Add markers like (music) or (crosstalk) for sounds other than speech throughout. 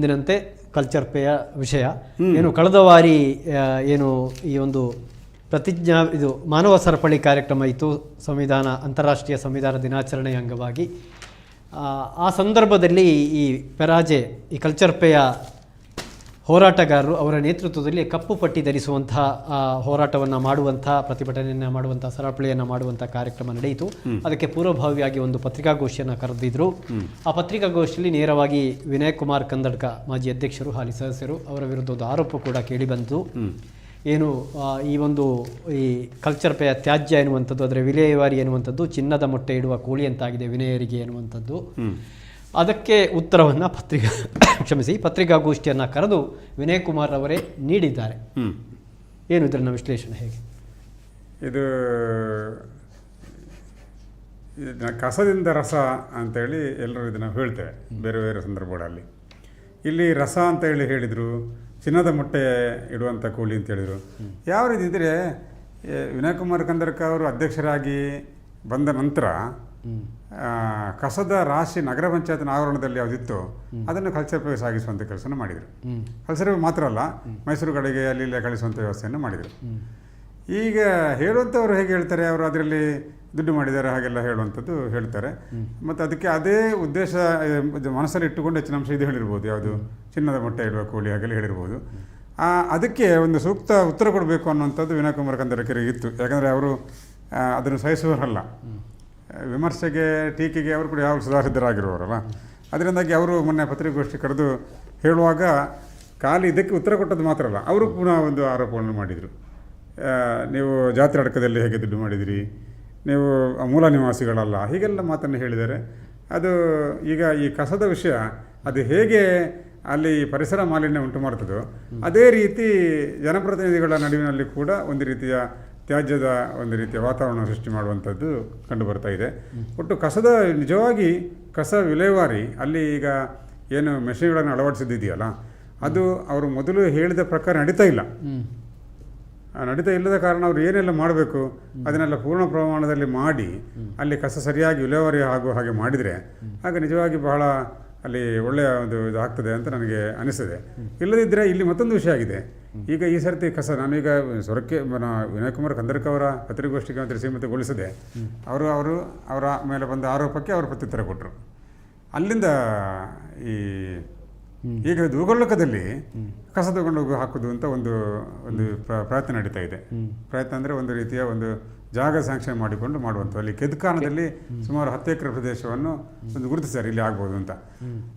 ಎಂದಿನಂತೆ ಕಲ್ಚರ್ ಪೇಯ ವಿಷಯ. ಏನು ಕಳೆದ ಬಾರಿ ಏನು ಈ ಒಂದು ಪ್ರತಿಜ್ಞಾ ಇದು ಮಾನವ ಸರಪಳಿ ಕಾರ್ಯಕ್ರಮ ಇತ್ತು ಸಂವಿಧಾನ ಅಂತಾರಾಷ್ಟ್ರೀಯ ಸಂವಿಧಾನ ದಿನಾಚರಣೆಯ ಅಂಗವಾಗಿ. ಆ, ಆ ಸಂದರ್ಭದಲ್ಲಿ ಈ ಪೆರಾಜೆ ಈ ಕಲ್ಚರ್ ಪೇಯ ಹೋರಾಟಗಾರರು ಅವರ ನೇತೃತ್ವದಲ್ಲಿ ಕಪ್ಪು ಪಟ್ಟಿ ಧರಿಸುವಂತಹ ಹೋರಾಟವನ್ನು ಮಾಡುವಂತಹ ಪ್ರತಿಭಟನೆಯನ್ನು ಮಾಡುವಂತಹ ಸರಪಳಿಯನ್ನು ಮಾಡುವಂತಹ ಕಾರ್ಯಕ್ರಮ ನಡೆಯಿತು. ಅದಕ್ಕೆ ಪೂರ್ವಭಾವಿಯಾಗಿ ಒಂದು ಪತ್ರಿಕಾಗೋಷ್ಠಿಯನ್ನು ಕರೆದಿದ್ರು. ಆ ಪತ್ರಿಕಾಗೋಷ್ಠಿಯಲ್ಲಿ ನೇರವಾಗಿ ವಿನಯ್ ಕುಮಾರ್ ಕಂದಡ್ಕ ಮಾಜಿ ಅಧ್ಯಕ್ಷರು ಹಾಲಿ ಸದಸ್ಯರು ಅವರ ವಿರುದ್ಧ ಒಂದು ಆರೋಪ ಕೂಡ ಕೇಳಿಬಂತು ಏನು ಈ ಒಂದು ಈ ಕಲ್ಚರ್ ಪೇ ತ್ಯಾಜ್ಯ ಎನ್ನುವಂಥದ್ದು ಅದರ ವಿಲೇವಾರಿ ಎನ್ನುವಂಥದ್ದು ಚಿನ್ನದ ಮೊಟ್ಟೆ ಇಡುವ ಕೋಳಿ ಅಂತಾಗಿದೆ ವಿನಯರಿಗೆ ಎನ್ನುವಂಥದ್ದು. ಅದಕ್ಕೆ ಉತ್ತರವನ್ನು ಪತ್ರಿಕಾ (coughs) ಕ್ಷಮಿಸಿ ಪತ್ರಿಕಾಗೋಷ್ಠಿಯನ್ನು ಕರೆದು ವಿನಯ್ ಕುಮಾರ್ ಅವರೇ ನೀಡಿದ್ದಾರೆ. ಹ್ಮ್. ಏನು ಇದರ ವಿಶ್ಲೇಷಣೆ ಹೇಗೆ? ಇದು ಇದನ್ನ ಕಸದಿಂದ ರಸ ಅಂತೇಳಿ ಎಲ್ಲರೂ ಇದನ್ನು ಹೇಳ್ತೇವೆ ಬೇರೆ ಬೇರೆ ಸಂದರ್ಭಗಳಲ್ಲಿ. ಇಲ್ಲಿ ರಸ ಅಂತ ಹೇಳಿ ಹೇಳಿದರು ಚಿನ್ನದ ಮೊಟ್ಟೆ ಇಡುವಂಥ ಕೋಳಿ ಅಂತ ಹೇಳಿದರು ಯಾವ ರೀತಿ ಇದ್ದರೆ ವಿನಯ್ ಕುಮಾರ್ ಕಂದರ್ಕ ಅವರು ಅಧ್ಯಕ್ಷರಾಗಿ ಬಂದ ನಂತರ ಕಸದ ರಾಶಿ ನಗರ ಪಂಚಾಯತ್ನ ಆವರಣದಲ್ಲಿ ಯಾವುದಿತ್ತು ಅದನ್ನು ಕಲ್ಚರ್ ಪೇ ಸಾಗಿಸುವಂಥ ಕೆಲಸನ ಮಾಡಿದರು. ಕಲ್ಚರ್ ಮಾತ್ರ ಅಲ್ಲ ಮೈಸೂರು ಕಡೆಗೆ ಅಲ್ಲಿ ಇಲ್ಲೇ ಕಳಿಸುವಂಥ ವ್ಯವಸ್ಥೆಯನ್ನು ಮಾಡಿದರು. ಈಗ ಹೇಳುವಂಥವ್ರು ಹೇಗೆ ಹೇಳ್ತಾರೆ ಅವರು ಅದರಲ್ಲಿ ದುಡ್ಡು ಮಾಡಿದ್ದಾರೆ ಹಾಗೆಲ್ಲ ಹೇಳುವಂಥದ್ದು ಹೇಳ್ತಾರೆ. ಮತ್ತು ಅದಕ್ಕೆ ಅದೇ ಉದ್ದೇಶ ಮನಸ್ಸಲ್ಲಿ ಇಟ್ಟುಕೊಂಡು ಹೆಚ್ಚಿನ ಅಂಶ ಇದು ಹೇಳಿರ್ಬೋದು ಯಾವುದು ಚಿನ್ನದ ಮೊಟ್ಟೆ ಇಡುವ ಕೋಳಿ ಹಾಗೆಲ್ಲ ಹೇಳಿರ್ಬೋದು. ಅದಕ್ಕೆ ಒಂದು ಸೂಕ್ತ ಉತ್ತರ ಕೊಡಬೇಕು ಅನ್ನುವಂಥದ್ದು ವಿನಯ್ ಕುಮಾರ್ ಕಂದರಕರಿಗೆ ಇತ್ತು. ಯಾಕಂದರೆ ಅವರು ಅದನ್ನು ಸಹಿಸುವವರಲ್ಲ. ವಿಮರ್ಶೆಗೆ, ಟೀಕೆಗೆ ಅವರು ಕೂಡ ಯಾವ ಸುಧಾರಿತರಾಗಿರುವವರಲ್ಲ. ಅದರಿಂದಾಗಿ ಅವರು ಮೊನ್ನೆ ಪತ್ರಿಕಾಗೋಷ್ಠಿ ಕರೆದು ಹೇಳುವಾಗ ಖಾಲಿ ಇದಕ್ಕೆ ಉತ್ತರ ಕೊಟ್ಟದ್ದು ಮಾತ್ರ ಅಲ್ಲ, ಅವರು ಪುನಃ ಒಂದು ಆರೋಪವನ್ನು ಮಾಡಿದರು. ನೀವು ಜಾತ್ರೆ ಅಡಕದಲ್ಲಿ ಹೇಗೆ ದುಡ್ಡು ಮಾಡಿದಿರಿ? ನೀವು ಮೂಲ ನಿವಾಸಿಗಳಲ್ಲ, ಹೀಗೆಲ್ಲ ಮಾತನ್ನು ಹೇಳಿದ್ದಾರೆ. ಅದು ಈಗ ಈ ಕಸದ ವಿಷಯ, ಅದು ಹೇಗೆ ಅಲ್ಲಿ ಪರಿಸರ ಮಾಲಿನ್ಯ ಉಂಟು ಮಾಡ್ತದೋ, ಅದೇ ರೀತಿ ಜನಪ್ರತಿನಿಧಿಗಳ ನಡುವಿನಲ್ಲಿ ಕೂಡ ಒಂದು ರೀತಿಯ ತ್ಯಾಜ್ಯದ ಒಂದು ರೀತಿಯ ವಾತಾವರಣ ಸೃಷ್ಟಿ ಮಾಡುವಂಥದ್ದು ಕಂಡು ಬರ್ತಾ ಇದೆ. ಒಟ್ಟು ಕಸದ ನಿಜವಾಗಿ ಕಸ ವಿಲೇವಾರಿ, ಅಲ್ಲಿ ಈಗ ಏನು ಮೆಷಿನ್ಗಳನ್ನು ಅಳವಡಿಸಿದ್ದಿದೆಯಲ್ಲ, ಅದು ಅವರು ಮೊದಲು ಹೇಳಿದ ಪ್ರಕಾರ ನಡೀತಾ ಇಲ್ಲ. ನಡೀತಾ ಇಲ್ಲದ ಕಾರಣ ಅವರು ಏನೆಲ್ಲ ಮಾಡಬೇಕು, ಅದನ್ನೆಲ್ಲ ಪೂರ್ಣ ಪ್ರಮಾಣದಲ್ಲಿ ಮಾಡಿ, ಅಲ್ಲಿ ಕಸ ಸರಿಯಾಗಿ ವಿಲೇವಾರಿ ಆಗುವ ಹಾಗೆ ಮಾಡಿದರೆ, ಆಗ ನಿಜವಾಗಿ ಬಹಳ ಅಲ್ಲಿ ಒಳ್ಳೆಯ ಒಂದು ಇದು ಆಗ್ತದೆ ಅಂತ ನನಗೆ ಅನಿಸ್ತದೆ. ಇಲ್ಲದಿದ್ದರೆ ಇಲ್ಲಿ ಮತ್ತೊಂದು ವಿಷಯ ಆಗಿದೆ. ಈಗ ಈ ಸರ್ತಿ ಕಸ ನಾನೀಗ ಸ್ವರಕ್ಕೆ ವಿನಯ್ ಕುಮಾರ್ ಕಂದರ್ಕ ಅವರ ಪತ್ರಿಕಾಗೋಷ್ಠಿಗೆ ಮಾತ್ರ ಸೀಮಿತಗೊಳಿಸದೆ ಅವರು ಅವರು ಅವರ ಮೇಲೆ ಬಂದ ಆರೋಪಕ್ಕೆ ಅವರು ಪ್ರತ್ಯುತ್ತರ ಕೊಟ್ಟರು ಅಲ್ಲಿಂದ ಈ ಈಗ ದೂಗೋಲ್ಲಕದಲ್ಲಿ ಕಸ ತಗೊಂಡು ಹೋಗಿ ಹಾಕೋದು ಅಂತ ಒಂದು ಒಂದು ಪ್ರ- ಪ್ರಯತ್ನ ನಡೀತಾ ಇದೆ. ಪ್ರಯತ್ನ ಅಂದರೆ ಒಂದು ರೀತಿಯ ಒಂದು ಜಾಗ ಸಾಂಕ್ಷನ್ ಮಾಡಿಕೊಂಡು ಮಾಡುವಂಥ ಅಲ್ಲಿ ಕೆದ್ಕಾನದಲ್ಲಿ ಸುಮಾರು ಹತ್ತು ಎಕರೆ ಪ್ರದೇಶವನ್ನು ಒಂದು ಗುರುತಿಸ್ತಾರೆ ಇಲ್ಲಿ ಆಗ್ಬೋದು ಅಂತ.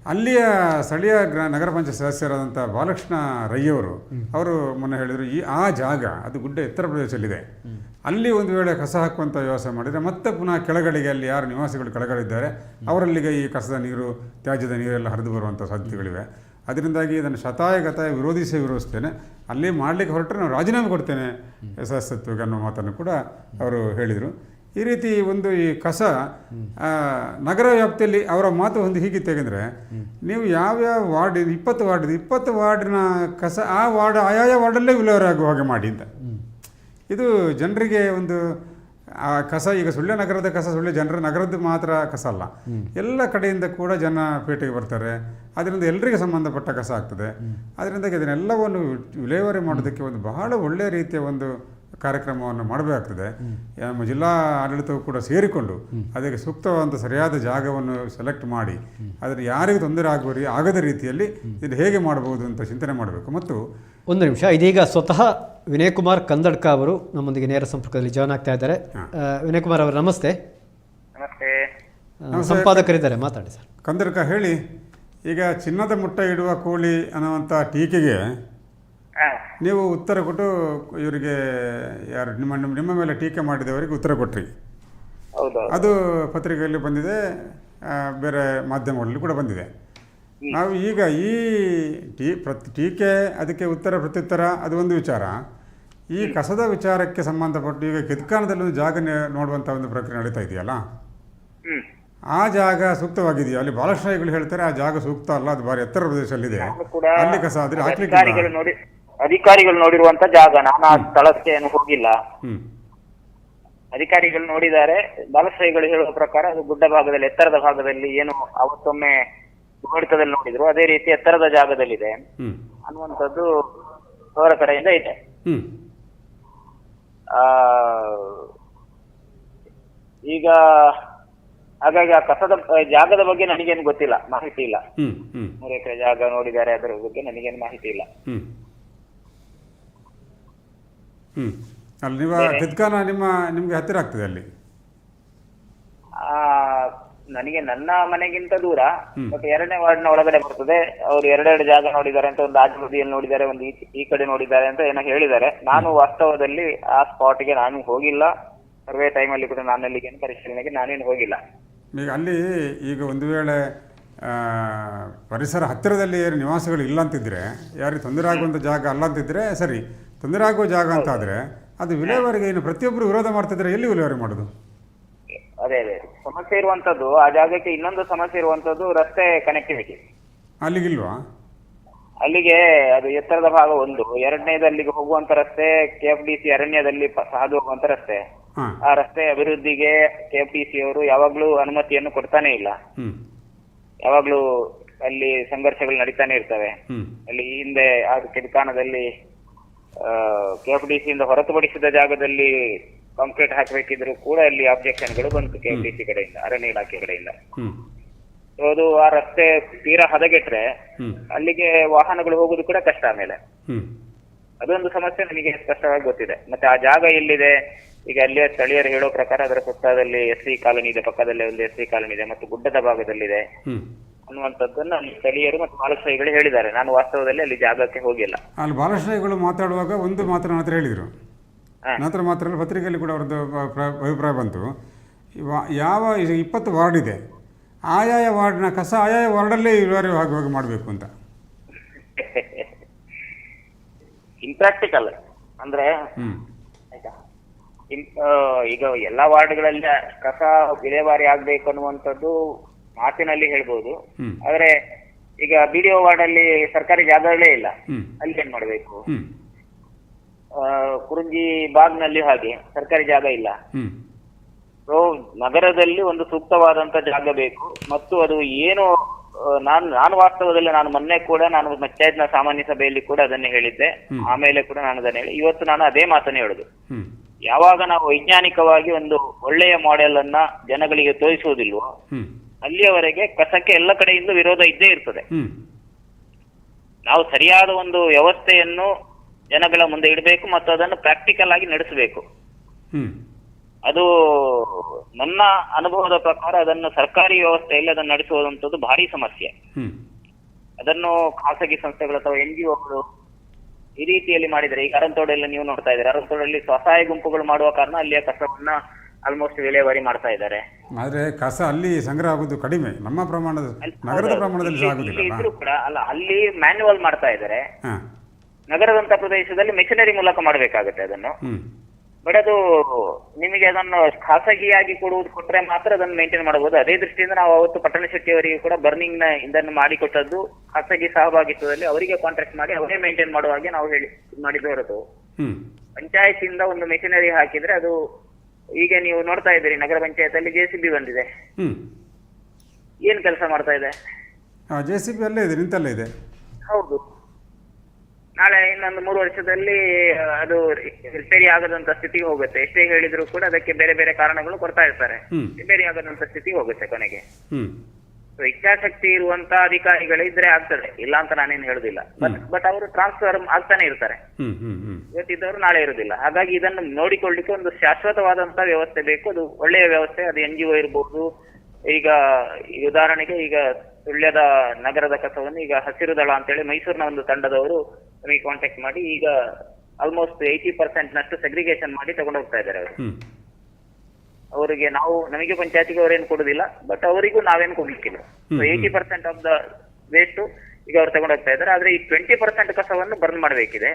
ಅಲ್ಲಿಯ ಸ್ಥಳೀಯ ಗ್ರಾ, ನಗರ ಪಂಚಾಯತ್ ಸದಸ್ಯರಾದಂಥ ಬಾಲಕೃಷ್ಣ ರೈಯವರು ಅವರು ಮೊನ್ನೆ ಹೇಳಿದರು, ಈ, ಆ ಜಾಗ, ಅದು ಗುಡ್ಡ ಎತ್ತರ ಪ್ರದೇಶದಲ್ಲಿದೆ. ಅಲ್ಲಿ ಒಂದು ವೇಳೆ ಕಸ ಹಾಕುವಂಥ ವ್ಯವಸ್ಥೆ ಮಾಡಿದರೆ ಮತ್ತೆ ಪುನಃ ಕೆಳಗಡೆಗೆ ಅಲ್ಲಿ ಯಾರು ನಿವಾಸಿಗಳು ಕೆಳಗಡೆ ಅವರಲ್ಲಿಗೆ ಈ ಕಸದ ನೀರು, ತ್ಯಾಜ್ಯದ ನೀರೆಲ್ಲ ಹರಿದು ಬರುವಂಥ ಸಾಧ್ಯತೆಗಳಿವೆ. ಅದರಿಂದಾಗಿ ಇದನ್ನು ಶತಾಯ ಗತಾಯ ವಿರೋಧಿಸಿ ವಿರೋಧಿಸ್ತೇನೆ. ಅಲ್ಲಿ ಮಾಡಲಿಕ್ಕೆ ಹೊರಟ್ರೆ ನಾನು ರಾಜೀನಾಮೆ ಕೊಡ್ತೇನೆ ಸದಸ್ಯತ್ವಕ್ಕೆ ಅನ್ನೋ ಮಾತನ್ನು ಕೂಡ ಅವರು ಹೇಳಿದರು. ಈ ರೀತಿ ಒಂದು ಈ ಕಸ ನಗರ ವ್ಯಾಪ್ತಿಯಲ್ಲಿ ಅವರ ಮಾತು ಒಂದು ಹೀಗಿತ್ತು ಹೇಗೆಂದರೆ ನೀವು ಯಾವ್ಯಾವ ವಾರ್ಡ್ ಇಪ್ಪತ್ತು ವಾರ್ಡ್ ಇಪ್ಪತ್ತು ವಾರ್ಡಿನ ಕಸ ಆ ವಾರ್ಡ್ ಆಯಾಯ ವಾರ್ಡಲ್ಲೇ ವಿಲೇವಾರಿ ಆಗುವ ಹಾಗೆ ಮಾಡಿ ಅಂತ. ಇದು ಜನರಿಗೆ ಒಂದು ಆ ಕಸ ಈಗ ಸುಳ್ಯ ನಗರದ ಕಸ ಸುಳ್ಯ ಜನರ ನಗರದ್ದು ಮಾತ್ರ ಕಸ ಅಲ್ಲ. ಎಲ್ಲ ಕಡೆಯಿಂದ ಕೂಡ ಜನ ಪೇಟೆಗೆ ಬರ್ತಾರೆ. ಅದರಿಂದ ಎಲ್ಲರಿಗೆ ಸಂಬಂಧಪಟ್ಟ ಕಸ ಆಗ್ತದೆ. ಅದರಿಂದಾಗಿ ಅದನ್ನೆಲ್ಲವನ್ನು ವಿಲೇವಾರಿ ಮಾಡೋದಕ್ಕೆ ಒಂದು ಬಹಳ ಒಳ್ಳೆಯ ರೀತಿಯ ಒಂದು ಕಾರ್ಯಕ್ರಮವನ್ನು ಮಾಡಬೇಕಾಗ್ತದೆ. ನಮ್ಮ ಜಿಲ್ಲಾ ಆಡಳಿತವು ಕೂಡ ಸೇರಿಕೊಂಡು ಅದಕ್ಕೆ ಸೂಕ್ತವಾದಂಥ ಸರಿಯಾದ ಜಾಗವನ್ನು ಸೆಲೆಕ್ಟ್ ಮಾಡಿ ಅದರ ಯಾರಿಗೂ ತೊಂದರೆ ಆಗುವ ರೀ- ಆಗದ ರೀತಿಯಲ್ಲಿ ಇದು ಹೇಗೆ ಮಾಡಬಹುದು ಅಂತ ಚಿಂತನೆ ಮಾಡಬೇಕು. ಮತ್ತು ಒಂದು ನಿಮಿಷ ಇದೀಗ ಸ್ವತಃ ವಿನಯ್ ಕುಮಾರ್ ಕಂದಡ್ಕ ಅವರು ನಮ್ಮೊಂದಿಗೆ ನೇರ ಸಂಪರ್ಕದಲ್ಲಿ ಜಾಯ್ನ್ ಆಗ್ತಾ ಇದ್ದಾರೆ. ವಿನಯ್ ಕುಮಾರ್ ಅವರು ನಮಸ್ತೆ. ನಮಸ್ತೆ. ಸಂಪಾದಕರಿದ್ದಾರೆ ಮಾತಾಡಿ ಸರ್. ಕಂದಡ್ಕ ಹೇಳಿ ಈಗ ಚಿನ್ನದ ಮುಟ್ಟ ಇಡುವ ಕೋಳಿ ಅನ್ನುವಂಥ ಟೀಕೆಗೆ ನೀವು ಉತ್ತರ ಕೊಟ್ಟು ಇವರಿಗೆ ಯಾರು ನಿಮ್ಮ ನಿಮ್ಮ- ಮೇಲೆ ಟೀಕೆ ಮಾಡಿದವರಿಗೆ ಉತ್ತರ ಕೊಟ್ರಿ. ಅದು ಪತ್ರಿಕೆಯಲ್ಲಿ ಬಂದಿದೆ ಬೇರೆ ಮಾಧ್ಯಮಗಳಲ್ಲಿ ಕೂಡ ಬಂದಿದೆ. ನಾವು ಈಗ ಈ ಟೀ ಪ್ರತಿ ಟೀಕೆ ಅದಕ್ಕೆ ಉತ್ತರ ಪ್ರತ್ಯುತ್ತರ ಅದು ಒಂದು ವಿಚಾರ. ಈ ಕಸದ ವಿಚಾರಕ್ಕೆ ಸಂಬಂಧಪಟ್ಟು ಈಗ ಕೆದ್ಕಾನದಲ್ಲಿ ಒಂದು ಜಾಗ ನೋಡುವಂತ ನೋಡುವಂಥ ಒಂದು ಪ್ರಕ್ರಿಯೆ ನಡೀತಾ ಇದೆಯಲ್ಲ? ಆ ಜಾಗ ಸೂಕ್ತವಾಗಿದೆಯಾ? ಅಲ್ಲಿ ಬಹಳಷ್ಟು ಹೇಳ್ತಾರೆ ಆ ಜಾಗ ಸೂಕ್ತ ಅಲ್ಲ ಅದು ಬಾರಿ ಎತ್ತರ ಪ್ರದೇಶದಲ್ಲಿದೆ. ಅಲ್ಲಿ ಕಸ ಆದ್ರೆ ಹಾಕ್ಲಿಕ್ಕೆ ಅಧಿಕಾರಿಗಳು ನೋಡಿ ನೋಡಿರುವಂತ ಜಾಗ ನಾನು ಆ ಸ್ಥಳಕ್ಕೆ ಏನು ಹೋಗಿಲ್ಲ. ಹ್ಮ್. ಅಧಿಕಾರಿಗಳು ನೋಡಿದ್ದಾರೆ ಬಾಲಶ್ರೀಗಳು ಹೇಳುವ ಪ್ರಕಾರ ಅದು ಗುಡ್ಡ ಭಾಗದಲ್ಲಿ ಎತ್ತರದ ಭಾಗದಲ್ಲಿ ಏನು ಅವತ್ತೊಮ್ಮೆ ಭೂಗಡಿತದಲ್ಲಿ ನೋಡಿದ್ರು. ಅದೇ ರೀತಿ ಎತ್ತರದ ಜಾಗದಲ್ಲಿದೆ. ಅನ್ನುವಂತದ್ದು ಅನ್ನುವಂಥದ್ದು ಅವರ ಕಡೆಯಿಂದ ಇದೆ. ಆ, ಈಗ ಹಾಗಾಗಿ ಆ ಕಸದ ಜಾಗದ ಬಗ್ಗೆ ನನಗೇನು ಗೊತ್ತಿಲ್ಲ ಮಾಹಿತಿ ಇಲ್ಲ. ಮೂರು ಎಕರೆ ಜಾಗ ನೋಡಿದ್ದಾರೆ ಅದರ ಬಗ್ಗೆ ನನಗೇನು ಮಾಹಿತಿ ಇಲ್ಲ. ಹ್ಞೂ ಅಲ್ಲಿ ನಿಮ್ಮ ನಿಮಗೆ ಹತ್ತಿರ ಆಗ್ತದೆ ಅಲ್ಲಿ. ಆ, ನನಗೆ ನನ್ನ ಮನೆಗಿಂತ ದೂರ. ಬಟ್ ಎರಡನೇ ವಾರ್ಡ್ನ ಒಳಗಡೆ ಬರ್ತದೆ. ಅವ್ರು ಎರಡೆರಡು ಜಾಗ ನೋಡಿದ್ದಾರೆ ಅಂತ ಒಂದು ಆಚೆ ಬದಿಯಲ್ಲಿ ನೋಡಿದ್ದಾರೆ ಒಂದು ಈ- ಈ ಕಡೆ ನೋಡಿದ್ದಾರೆ ಅಂತ ಏನೋ ಹೇಳಿದ್ದಾರೆ. ನಾನು ವಾಸ್ತವದಲ್ಲಿ ಆ ಸ್ಪಾಟ್ಗೆ ನಾನು ಹೋಗಿಲ್ಲ. ಸರ್ವೆ ಟೈಮಲ್ಲಿ ಕೂಡ ನಾನು ಅಲ್ಲಿಗೆ ಪರಿಶೀಲನೆಗೆ ನಾನೇನು ಹೋಗಿಲ್ಲ. ಈಗ ಅಲ್ಲಿ ಈಗ ಒಂದು ವೇಳೆ ಆ, ಪರಿಸರ ಹತ್ತಿರದಲ್ಲಿ ಏನು ನಿವಾಸಗಳು ಇಲ್ಲ ಅಂತಿದ್ರೆ ಯಾರಿಗೆ ತೊಂದರೆ ಆಗುವಂಥ ಜಾಗ ಅಲ್ಲ ಅಂತಿದ್ರೆ ಸರಿ. ತೊಂದರೆ ಆಗುವ ಜಾಗ ಅಂತ ಆದರೆ ಅದು ವಿಲೇವಾರಿಗೆ ಏನು ಪ್ರತಿಯೊಬ್ಬರು ವಿರೋಧ ಮಾಡ್ತಿದ್ರೆ ಎಲ್ಲಿ ವಿಲೇವಾರಿ ಮಾಡೋದು? ಅದೇ ಅದೇ. ಸಮಸ್ಯೆ ಇರುವಂತದ್ದು ಆ ಜಾಗಕ್ಕೆ ಇನ್ನೊಂದು ಸಮಸ್ಯೆ ಇರುವಂತದ್ದು ರಸ್ತೆ ಕನೆಕ್ಟಿವಿಟಿ ಅಲ್ಲಿಗಿಲ್ವಾ ಅಲ್ಲಿಗೆ ಅದು ಎತ್ತರದ ಭಾಗ ಒಂದು. ಎರಡನೇದು ಅಲ್ಲಿಗೆ ಹೋಗುವಂತ ರಸ್ತೆ ಕೆ ಎಫ್ ಡಿ ಸಿ ಅರಣ್ಯದಲ್ಲಿ ಹಾದು ಹೋಗುವಂತ ರಸ್ತೆ. ಆ ರಸ್ತೆ ಅಭಿವೃದ್ಧಿಗೆ ಕೆ ಎಫ್ ಡಿ ಸಿ ಅವರು ಯಾವಾಗ್ಲೂ ಅನುಮತಿಯನ್ನು ಕೊಡ್ತಾನೆ ಇಲ್ಲ. ಯಾವಾಗ್ಲೂ ಅಲ್ಲಿ ಸಂಘರ್ಷಗಳು ನಡೀತಾನೆ ಇರ್ತವೆ. ಅಲ್ಲಿ ಹಿಂದೆ ಆ ಕೆಡ್ಕಾಣದಲ್ಲಿ ಕೆ ಎಫ್ ಡಿ ಸಿ ಇಂದ ಹೊರತುಪಡಿಸಿದ ಜಾಗದಲ್ಲಿ ಕಾಂಕ್ರೀಟ್ ಹಾಕಬೇಕಿದ್ರು ಕೂಡ ಅಲ್ಲಿ ಆಬ್ಜೆಕ್ಷನ್ಗಳು ಬಂತು ಕೆ ಎಫ್ ಡಿ ಸಿ ಕಡೆಯಿಂದ ಅರಣ್ಯ ಇಲಾಖೆ ಕಡೆಯಿಂದ. ಸೊ ಅದು ಆ ರಸ್ತೆ ತೀರಾ ಹದಗೆಟ್ರೆ ಅಲ್ಲಿಗೆ ವಾಹನಗಳು ಹೋಗುದು ಕೂಡ ಕಷ್ಟ ಆಮೇಲೆ. ಅದೊಂದು ಸಮಸ್ಯೆ ನನಗೆ ಸ್ಪಷ್ಟವಾಗಿ ಗೊತ್ತಿದೆ. ಮತ್ತೆ ಆ ಜಾಗ ಎಲ್ಲಿದೆ? ಈಗ ಅಲ್ಲಿಯ ಸ್ಥಳೀಯರು ಹೇಳೋ ಪ್ರಕಾರ ಅದರ ಸುತ್ತದಲ್ಲಿ ಎಸ್ ಸಿ ಕಾಲೋನಿ ಇದೆ ಪಕ್ಕದಲ್ಲೇ ಒಂದು ಎಸ್ ಸಿ ಕಾಲೋನಿ ಇದೆ ಮತ್ತು ಗುಡ್ಡದ ಭಾಗದಲ್ಲಿದೆ. ಅನ್ನುವಂಥದ್ದನ್ನು ಅಲ್ಲಿ ಸ್ಥಳೀಯರು ಮತ್ತು ಬಾಲಶ್ರೀಗಳು ಹೇಳಿದ್ದಾರೆ. ನಾನು ವಾಸ್ತವದಲ್ಲಿ ಅಲ್ಲಿ ಜಾಗಕ್ಕೆ ಹೋಗಿಲ್ಲ. ಅಲ್ಲಿ ಬಾಲಶ್ರೀಗಳು ಮಾತಾಡುವಾಗ ಒಂದು ಮಾತ್ರ ಹತ್ರ ಹೇಳಿದರು. ನಂತರ ಮಾತ್ರ ಪತ್ರಿಕೆಯಲ್ಲಿ ಕೂಡ ಅವ್ರದ್ದು ಪ್ರ- ಪ್ರ- ಅಭಿಪ್ರಾಯ ಬಂತು. ಯಾವ ಇಪ್ಪತ್ತು ವಾರ್ಡ್ ಇದೆ ಆಯಾಯ ವಾರ್ಡ್ನ ಕಸ ಆಯಾಯ ವಾರ್ಡಲ್ಲೇ ಇಳುವರಿ ಆಗುವಾಗ ಮಾಡಬೇಕು ಅಂತ. (laughs) ಇಂಪ್ರಾಕ್ಟಿಕಲ್ ಅಂದ್ರೆ ಈಗ ಎಲ್ಲಾ ವಾರ್ಡ್ಗಳಲ್ಲಿ ಕಸ ವಿಲೇವಾರಿ ಆಗ್ಬೇಕು ಅನ್ನುವಂಥದ್ದು ಮಾತಿನಲ್ಲಿ ಹೇಳ್ಬಹುದು. ಆದ್ರೆ ಈಗ ಬಿಡಿಒ ವಾರ್ಡ್ ಅಲ್ಲಿ ಸರ್ಕಾರಿ ಜಾಗಗಳೇ ಇಲ್ಲ. ಅಲ್ಲಿ ಏನ್ ಮಾಡ್ಬೇಕು? ಕುರುಂಜಿ ಬಾಗ್ನಲ್ಲಿ ಹಾಗೆ ಸರ್ಕಾರಿ ಜಾಗ ಇಲ್ಲ. ಸೊ ನಗರದಲ್ಲಿ ಒಂದು ಸೂಕ್ತವಾದಂತ ಜಾಗ ಬೇಕು. ಮತ್ತು ಅದು ಏನು ನಾನು ನಾನು ವಾಸ್ತವದಲ್ಲಿ ನಾನು ಮೊನ್ನೆ ಕೂಡ ನಾನು ಪಂಚಾಯತ್ನ ಸಾಮಾನ್ಯ ಸಭೆಯಲ್ಲಿ ಕೂಡ ಅದನ್ನೇ ಹೇಳಿದ್ದೆ. ಆಮೇಲೆ ಕೂಡ ನಾನು ಅದನ್ನ ಹೇಳಿ ಇವತ್ತು ನಾನು ಅದೇ ಮಾತನ್ನೇ ಹೇಳುದು. ಯಾವಾಗ ನಾವು ವೈಜ್ಞಾನಿಕವಾಗಿ ಒಂದು ಒಳ್ಳೆಯ ಮಾಡೆಲ್ ಅನ್ನ ಜನಗಳಿಗೆ ತೋರಿಸುವುದಿಲ್ವೋ ಅಲ್ಲಿಯವರೆಗೆ ಕಸಕ್ಕೆ ಎಲ್ಲ ಕಡೆಯಿಂದ ವಿರೋಧ ಇದ್ದೇ ಇರ್ತದೆ. ನಾವು ಸರಿಯಾದ ಒಂದು ವ್ಯವಸ್ಥೆಯನ್ನು ಜನಗಳ ಮುಂದೆ ಇಡಬೇಕು ಮತ್ತು ಅದನ್ನು ಪ್ರಾಕ್ಟಿಕಲ್ ಆಗಿ ನಡೆಸಬೇಕು. ಅದು ನನ್ನ ಅನುಭವದ ಪ್ರಕಾರ ಅದನ್ನು ಸರ್ಕಾರಿ ವ್ಯವಸ್ಥೆಯಲ್ಲಿ ಅದನ್ನು ನಡೆಸುವಂತದ್ದು ಭಾರಿ ಸಮಸ್ಯೆ. ಅದನ್ನು ಖಾಸಗಿ ಸಂಸ್ಥೆಗಳು ಅಥವಾ ಎನ್ ಜಿ ಒಗಳು ಈ ರೀತಿಯಲ್ಲಿ ಮಾಡಿದರೆ ಈಗ ಅರಂತೋಡೆಲ್ಲ ನೀವು ನೋಡ್ತಾ ಇದ್ದೀರಿ. ಅರಂತೋಡಲ್ಲಿ ಸ್ವಸಹಾಯ ಗುಂಪುಗಳು ಮಾಡುವ ಕಾರಣ ಅಲ್ಲಿಯ ಕಸವನ್ನ ಆಲ್ಮೋಸ್ಟ್ ವಿಲೇವಾರಿ ಮಾಡ್ತಾ ಇದ್ದಾರೆ. ಆದರೆ ಕಸ ಅಲ್ಲಿ ಸಂಗ್ರಹ ಆಗೋದು ಕಡಿಮೆ. ನಮ್ಮ ಪ್ರಮಾಣದ ನಗರದ ಪ್ರಮಾಣದಲ್ಲಿ ಆಗುದಿಲ್ಲ ಇದ್ರೂ ಕೂಡ ಅಲ್ಲ ಅಲ್ಲಿ ಮ್ಯಾನ್ಯುವಲ್ ಮಾಡ್ತಾ ಇದ್ದಾರೆ. ಹಾಂ. ನಗರದಂತ ಪ್ರದೇಶದಲ್ಲಿ ಮೆಷಿನರಿ ಮೂಲಕ ಮಾಡಬೇಕಾಗುತ್ತೆ ಅದನ್ನು. ಹ್ಞೂ ಬಟ್ ಅದು ನಿಮಗೆ ಅದನ್ನು ಖಾಸಗಿಯಾಗಿ ಕೊಡುವುದು ಕೊಟ್ಟರೆ ಮಾತ್ರ ಅದನ್ನು ಮೇಂಟೈನ್ ಮಾಡಬಹುದು. ಅದೇ ದೃಷ್ಟಿಯಿಂದ ನಾವು ಅವತ್ತು ಪಟ್ಟಣ ಶೆಟ್ಟಿಯವರಿಗೆ ಕೂಡ ಬರ್ನಿಂಗ್ನ ಇದನ್ನು ಮಾಡಿಕೊಟ್ಟದ್ದು ಖಾಸಗಿ ಸಹಭಾಗಿತ್ವದಲ್ಲಿ ಅವರಿಗೆ ಕಾಂಟ್ರಾಕ್ಟ್ ಮಾಡಿ ಅವರೇ ಮೇಂಟೈನ್ ಮಾಡುವ ಹಾಗೆ ನಾವು ಹೇಳಿ ಮಾಡಿದ್ದು ಹೊರತು. ಹ್ಞೂ ಪಂಚಾಯತ್ ಇಂದ ಒಂದು ಮೆಷಿನರಿ ಹಾಕಿದ್ರೆ ಅದು ಈಗ ನೀವು ನೋಡ್ತಾ ಇದ್ದೀರಿ ನಗರ ಪಂಚಾಯತ್ ಅಲ್ಲಿ ಜೆ ಸಿ ಬಿ ಬಂದಿದೆ ಏನ್ ಕೆಲಸ ಮಾಡ್ತಾ ಇದೆ? ಜೆ ಸಿ ಬಿ ಅಲ್ಲೇ ಇದೆ ನಿಂತಲ್ಲೇ ಇದೆ. ಹೌದು. ನಾಳೆ ಇನ್ನೊಂದು ಮೂರು ವರ್ಷದಲ್ಲಿ ಅದು ರಿಪೇರಿ ಆಗದಂತ ಸ್ಥಿತಿಗೆ ಹೋಗುತ್ತೆ. ಎಷ್ಟೇ ಹೇಳಿದ್ರು ಕೂಡ ಅದಕ್ಕೆ ಬೇರೆ ಬೇರೆ ಕಾರಣಗಳು ಕೊಡ್ತಾ ಇರ್ತಾರೆ. ಹ್ಮ್. ರಿಪೇರಿ ಆಗದಂತ ಸ್ಥಿತಿಗೆ ಹೋಗುತ್ತೆ ಕೊನೆಗೆ. ಇಚ್ಛಾಶಕ್ತಿ ಇರುವಂತ ಅಧಿಕಾರಿಗಳು ಇದ್ರೆ ಆಗ್ತದೆ. ಇಲ್ಲ ಅಂತ ನಾನೇನು ಹೇಳುದಿಲ್ಲ. ಬಟ್ ಬಟ್ ಅವರು ಟ್ರಾನ್ಸ್ಫರ್ ಆಗ್ತಾನೆ ಇರ್ತಾರೆ. ಇವತ್ತಿದ್ದವರು ನಾಳೆ ಇರುದಿಲ್ಲ. ಹಾಗಾಗಿ ಇದನ್ನು ನೋಡಿಕೊಳ್ಳಿಕ್ಕೆ ಒಂದು ಶಾಶ್ವತವಾದಂತ ವ್ಯವಸ್ಥೆ ಬೇಕು. ಅದು ಒಳ್ಳೆಯ ವ್ಯವಸ್ಥೆ. ಅದು ಎನ್ ಜಿ ಒ ಇರಬಹುದು ಈಗ ಉದಾಹರಣೆಗೆ ಈಗ ಸುಳ್ಯದ ನಗರದ ಕಸವನ್ನು ಈಗ ಹಸಿರು ದಳ ಅಂತೇಳಿ ಮೈಸೂರಿನ ಒಂದು ತಂಡದವರು ನಮಗೆ ಕಾಂಟ್ಯಾಕ್ಟ್ ಮಾಡಿ ಈಗ ಆಲ್ಮೋಸ್ಟ್ ಏಯ್ಟಿ ಪರ್ಸೆಂಟ್ ನಷ್ಟು ಸೆಗ್ರಿಗೇಷನ್ ಮಾಡಿ ತಗೊಂಡು ಹೋಗ್ತಾ ಇದ್ದಾರೆ ಅವರು. ಅವರಿಗೆ ನಾವು ನಮಗೆ ಪಂಚಾಯತಿಗೆ ಅವರೇನು ಕೊಡುದಿಲ್ಲ ಬಟ್ ಅವರಿಗೂ ನಾವೇನು ಕೊಡ್ಲಿಕ್ಕಿಲ್ಲ. Eighty percent of the waste ಈಗ ಅವ್ರು ತಗೊಂಡು ಹೋಗ್ತಾ ಇದ್ದಾರೆ. ಆದ್ರೆ ಈ ಟ್ವೆಂಟಿ ಪರ್ಸೆಂಟ್ ಕಸವನ್ನು ಬರ್ನ್ ಮಾಡಬೇಕಿದೆ.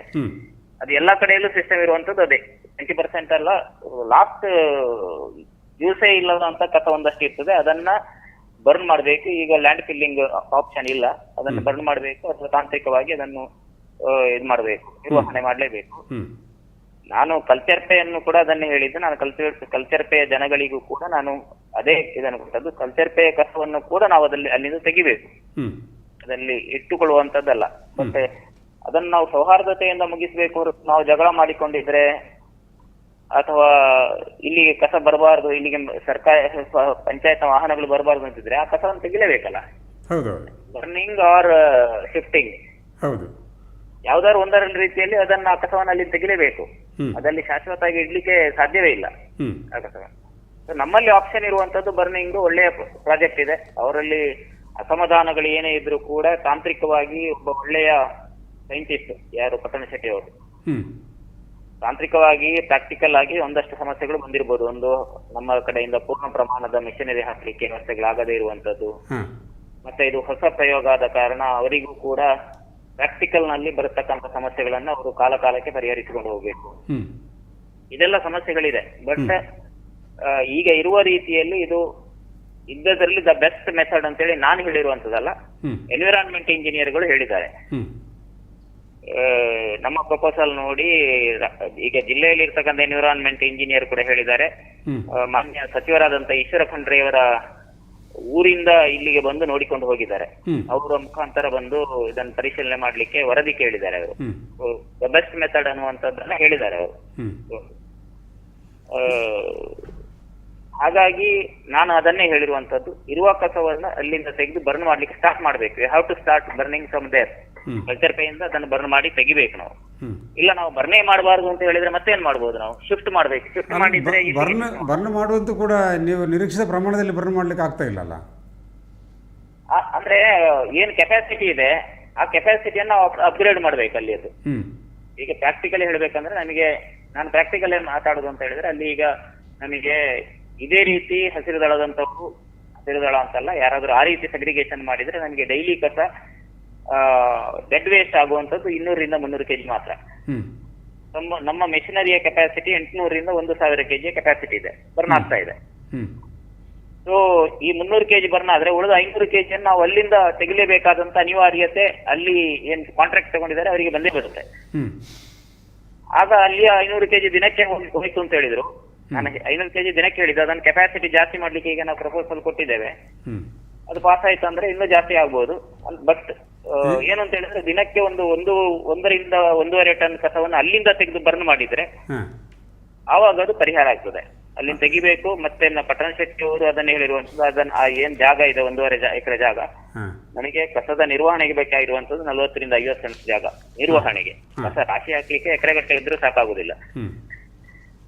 ಅದು ಎಲ್ಲಾ ಕಡೆಯಲ್ಲೂ ಸಿಸ್ಟಮ್ ಇರುವಂತದ್ದು ಅದೇ. ಟ್ವೆಂಟಿ ಪರ್ಸೆಂಟ್ ಅಲ್ಲ ಲಾಸ್ಟ್ ಯೂಸೇ ಇಲ್ಲದಂತ ಕಸ ಒಂದಷ್ಟು ಇರ್ತದೆ. ಅದನ್ನ ಬರ್ನ್ ಮಾಡಬೇಕು. ಈಗ ಲ್ಯಾಂಡ್ ಫಿಲ್ಲಿಂಗ್ ಆಪ್ಷನ್ ಇಲ್ಲ. ಅದನ್ನ ಬರ್ನ್ ಮಾಡಬೇಕು. ಅಥವಾ ತಾಂತ್ರಿಕವಾಗಿ ಅದನ್ನು ಇದು ಮಾಡಬೇಕು ನಿರ್ವಹಣೆ ಮಾಡಲೇಬೇಕು. ನಾನು ಕಲ್ಚರ್ ಪೇಯನ್ನು ಕೂಡ ಅದನ್ನೇ ಹೇಳಿದ್ದು. ನಾನು ಕಲ್ಚರ್ ಕಲ್ಚರ್ ಪೇಯ ಜನಗಳಿಗೂ ಕೂಡ ನಾನು ಅದೇ ಇದನ್ನು ಕೊಟ್ಟದ್ದು. ಕಲ್ಚರ್ಪೆ ಕಸವನ್ನು ಕೂಡ ನಾವು ಅದಲ್ಲಿ ಅಲ್ಲಿಂದ ತೆಗಿಬೇಕು. ಅದರಲ್ಲಿ ಇಟ್ಟುಕೊಳ್ಳುವಂತದ್ದಲ್ಲ ಮತ್ತೆ ಅದನ್ನು ನಾವು ಸೌಹಾರ್ದತೆಯಿಂದ ಮುಗಿಸಬೇಕು ನಾವು ಜಗಳ ಮಾಡಿಕೊಂಡಿದ್ರೆ ಅಥವಾ ಇಲ್ಲಿಗೆ ಕಸ ಬರಬಾರದು ಇಲ್ಲಿಗೆ ಸರ್ಕಾರ ಪಂಚಾಯತ್ ವಾಹನಗಳು ಬರಬಾರದು ಅಂತಿದ್ರೆ ಆ ಕಸವನ್ನು ತೆಗಿಲೇಬೇಕಲ್ಲ? ಬರ್ನಿಂಗ್ ಆರ್ ಶಿಫ್ಟಿಂಗ್ ಹೌದು. ಯಾವ್ದಾದ್ರು ಒಂದರ ರೀತಿಯಲ್ಲಿ ಅದನ್ನ ಕಸವನ್ನು ಅಲ್ಲಿ ತೆಗಿಲೇಬೇಕು. ಅದಲ್ಲಿ ಶಾಶ್ವತವಾಗಿ ಇಡ್ಲಿಕ್ಕೆ ಸಾಧ್ಯವೇ ಇಲ್ಲ. ಆ ಕಸವನ್ನು ನಮ್ಮಲ್ಲಿ ಆಪ್ಷನ್ ಇರುವಂತದ್ದು ಬರ್ನಿಂಗ್ ಒಳ್ಳೆಯ ಪ್ರಾಜೆಕ್ಟ್ ಇದೆ. ಅವರಲ್ಲಿ ಅಸಮಾಧಾನಗಳು ಏನೇ ಇದ್ರೂ ಕೂಡ ತಾಂತ್ರಿಕವಾಗಿ ಒಬ್ಬ ಒಳ್ಳೆಯ ಸೈಂಟಿಸ್ಟ್ ಯಾರು? ಪಟ್ಟಣ ಶೆಟ್ಟಿ ಅವರು. ತಾಂತ್ರಿಕವಾಗಿ ಪ್ರಾಕ್ಟಿಕಲ್ ಆಗಿ ಒಂದಷ್ಟು ಸಮಸ್ಯೆಗಳು ಬಂದಿರಬಹುದು ಒಂದು ನಮ್ಮ ಕಡೆಯಿಂದ ಪೂರ್ಣ ಪ್ರಮಾಣದ ಮೆಷಿನರಿ ಹಾಕ್ಲಿಕ್ಕೆ ವ್ಯವಸ್ಥೆಗಳಾಗದೇ ಇರುವಂತದ್ದು. ಮತ್ತೆ ಇದು ಹೊಸ ಪ್ರಯೋಗ ಆದ ಕಾರಣ ಅವರಿಗೂ ಕೂಡ ಪ್ರಾಕ್ಟಿಕಲ್ನಲ್ಲಿ ಬರತಕ್ಕಂತ ಸಮಸ್ಯೆಗಳನ್ನ ಅವರು ಕಾಲ ಕಾಲಕ್ಕೆ ಪರಿಹರಿಸಿಕೊಂಡು ಹೋಗ್ಬೇಕು. ಇದೆಲ್ಲ ಸಮಸ್ಯೆಗಳಿದೆ. ಬಟ್ ಈಗ ಇರುವ ರೀತಿಯಲ್ಲಿ ಇದು ಇದ್ದದ್ರಲ್ಲಿ ದ ಬೆಸ್ಟ್ ಮೆಥಡ್ ಅಂತೇಳಿ ನಾನು ಹೇಳಿರುವಂತದಲ್ಲ ಎನ್ವಿರಾನ್ಮೆಂಟ್ ಇಂಜಿನಿಯರ್ಗಳು ಹೇಳಿದ್ದಾರೆ. ನಮ್ಮ ಪ್ರಪೋಸಲ್ ನೋಡಿ ಈಗ ಜಿಲ್ಲೆಯಲ್ಲಿ ಇರ್ತಕ್ಕಂಥ ಎನ್ವಿರಾನ್ಮೆಂಟ್ ಇಂಜಿನಿಯರ್ ಕೂಡ ಹೇಳಿದ್ದಾರೆ. ಮಾನ್ಯ ಸಚಿವರಾದಂತ ಈಶ್ವರ ಖಂಡ್ರೆಯವರ ಊರಿಂದ ಇಲ್ಲಿಗೆ ಬಂದು ನೋಡಿಕೊಂಡು ಹೋಗಿದ್ದಾರೆ. ಅವರ ಮುಖಾಂತರ ಬಂದು ಇದನ್ನು ಪರಿಶೀಲನೆ ಮಾಡ್ಲಿಕ್ಕೆ ವರದಿ ಕೇಳಿದ್ದಾರೆ ಅವರು. ಬೆಸ್ಟ್ ಮೆಥಡ್ ಅನ್ನುವಂಥದ್ದನ್ನ ಹೇಳಿದ್ದಾರೆ ಅವರು. ಹಾಗಾಗಿ ನಾನು ಅದನ್ನೇ ಹೇಳಿರುವಂತದ್ದು ಇರುವ ಕಸವನ್ನ ಅಲ್ಲಿಂದ ತೆಗೆದು ಬರ್ನ್ ಮಾಡ್ಲಿಕ್ಕೆ ಸ್ಟಾರ್ಟ್ ಮಾಡ್ಬೇಕು. How to start burning from there. Culture ಪೇಯಿಂದ ಅದನ್ನು ಬರ್ನ್ ಮಾಡಿ ತೆಗಿಬೇಕು ನಾವು. ಇಲ್ಲ ನಾವು ಬರ್ನೇ ಮಾಡಬಾರ್ದು ಅಂತ ಹೇಳಿದ್ರೆ ಮತ್ತೆ ಏನ್ ಮಾಡಬಹುದು ನಾವು? ಶಿಫ್ಟ್ ಮಾಡ್ಬೇಕು. ಶಿಫ್ಟ್ ಮಾಡಿದ್ರೆ ಬರ್ನ್ ಬರ್ನ್ ಮಾಡುವಂತೂ ಕೂಡ ನೀವು ನಿರೀಕ್ಷಿತ ಪ್ರಮಾಣದಲ್ಲಿ ಬರ್ನ್ ಮಾಡ್ಲಿಕ್ಕೆ ಆಗ್ತಾ ಇಲ್ಲಲ್ಲ? ಅಂದ್ರೆ ಏನ್ ಕೆಪಾಸಿಟಿ ಇದೆ ಆ ಕೆಪಾಸಿಟಿಯನ್ನ ಅಪ್ಗ್ರೇಡ್ ಮಾಡ್ಬೇಕು ಅಲ್ಲಿ ಅದು. ಈಗ ಪ್ರಾಕ್ಟಿಕಲಿ ಹೇಳ್ಬೇಕಂದ್ರೆ ನಮಗೆ ನಾನು ಪ್ರಾಕ್ಟಿಕಲಿ ಮಾತಾಡೋದು ಅಂತ ಹೇಳಿದ್ರೆ ಅಲ್ಲಿ ಈಗ ನಮಗೆ ಇದೇ ರೀತಿ ಹಸಿರು ದಳದಂತವು ಹಸಿರು ದಳ ಅಂತಲ್ಲ ಯಾರಾದ್ರೂ ಆ ರೀತಿ ಸೆಗ್ರಿಗೇಷನ್ ಮಾಡಿದ್ರೆ ನಮಗೆ ಡೈಲಿ ಕಸ ಡೆಡ್ ವೇಸ್ಟ್ ಆಗುವಂತದ್ದು ಇನ್ನೂರಿಂದ ಮುನ್ನೂರು ಕೆಜಿ ಮಾತ್ರ. ನಮ್ಮ ನಮ್ಮ ಮೆಷಿನರಿಯ ಕೆಪಾಸಿಟಿ ಎಂಟುನೂರಿಂದ ಒಂದು ಸಾವಿರ ಕೆಜಿ ಕೆಪಾಸಿಟಿ ಇದೆ. ಬರ್ನ್ ಆಗ್ತಾ ಇದೆ. ಸೊ ಈ ಮುನ್ನೂರು ಕೆಜಿ ಬರ್ನ್ ಆದ್ರೆ ಉಳಿದ ಐನೂರು ಕೆಜಿಯನ್ನು ನಾವು ಅಲ್ಲಿಂದ ತೆಗಿಲೇಬೇಕಾದಂತ ಅನಿವಾರ್ಯತೆ ಅಲ್ಲಿ ಏನ್ ಕಾಂಟ್ರಾಕ್ಟ್ ತಗೊಂಡಿದ್ದಾರೆ ಅವರಿಗೆ ಬಂದೇ ಬರುತ್ತೆ. ಆಗ ಅಲ್ಲಿ ಐನೂರು ಕೆಜಿ ದಿನಕ್ಕೆ ಹೋಯ್ತು ಅಂತ ಹೇಳಿದ್ರು. ನಾನು ಐನೂರು ಕೆಜಿ ದಿನಕ್ಕೆ ಹೇಳಿದ್ದು. ಅದನ್ನ ಕೆಪಾಸಿಟಿ ಜಾಸ್ತಿ ಮಾಡ್ಲಿಕ್ಕೆ ಈಗ ನಾವು ಪ್ರಪೋಸಲ್ ಕೊಟ್ಟಿದ್ದೇವೆ. ಅದು ಪಾಸ್ ಆಯ್ತು ಅಂದ್ರೆ ಇನ್ನೂ ಜಾಸ್ತಿ ಆಗ್ಬೋದು. ಬಟ್ ಏನು ಅಂತ ಹೇಳಿದ್ರೆ ದಿನಕ್ಕೆ ಒಂದು ಒಂದು ಒಂದರಿಂದ ಒಂದೂವರೆ ಟನ್ ಕಸವನ್ನು ಅಲ್ಲಿಂದ ತೆಗೆದು ಬರ್ನ್ ಮಾಡಿದ್ರೆ ಆವಾಗ ಅದು ಪರಿಹಾರ ಆಗ್ತದೆ. ಅಲ್ಲಿಂದ ತೆಗಿಬೇಕು ಮತ್ತೆ ನಮ್ಮ ಪಟ್ಟಣ ಶೆಟ್ಟಿ ಅವರು ಅದನ್ನ ಹೇಳಿರುವಂತದ್ದು ಅದನ್ನ ಆ ಏನ್ ಜಾಗ ಇದೆ ಒಂದೂವರೆ ಎಕರೆ ಜಾಗ. ನನಗೆ ಕಸದ ನಿರ್ವಹಣೆಗೆ ಬೇಕಾಗಿರುವಂತದ್ದು ನಲವತ್ತರಿಂದ ಐವತ್ತು ಸೆಂಟ್ ಜಾಗ ನಿರ್ವಹಣೆಗೆ. ಕಸ ರಾಶಿ ಹಾಕ್ಲಿಕ್ಕೆ ಎಕರೆಗಟ್ಟಲೆ ಇದ್ರೂ ಸಾಕಾಗುದಿಲ್ಲ